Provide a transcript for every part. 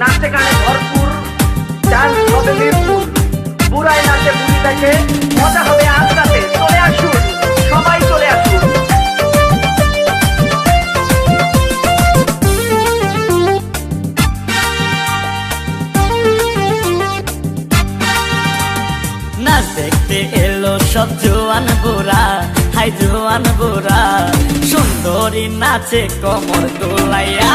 নাচে গানে ভরপুর, ডান্স হবে মিরপুর, বুড়ায় নাচে বুড়ি দেখে মজা হবে আজ চলে আসুন, সবাই চলে আসুন। সব জোয়ান বুড়া, হাই জোয়ান বুড়া, সুন্দরী নাচে কমর দোলাইয়া।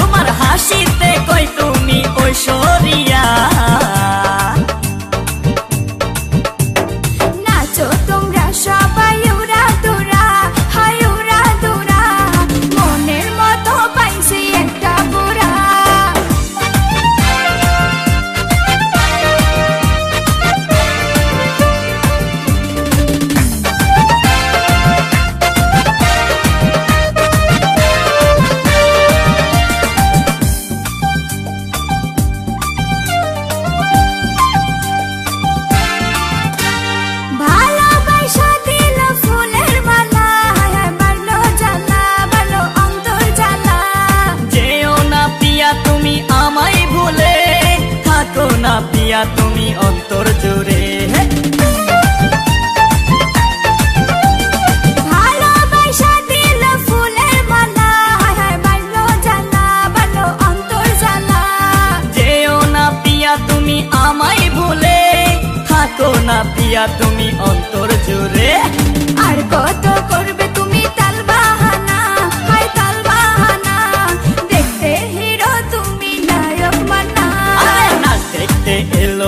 যেও না পিয়া তুমি আমায় ভুলে। থাকো না পিয়া তুমি অন্তর জুড়ে। আর কত করবে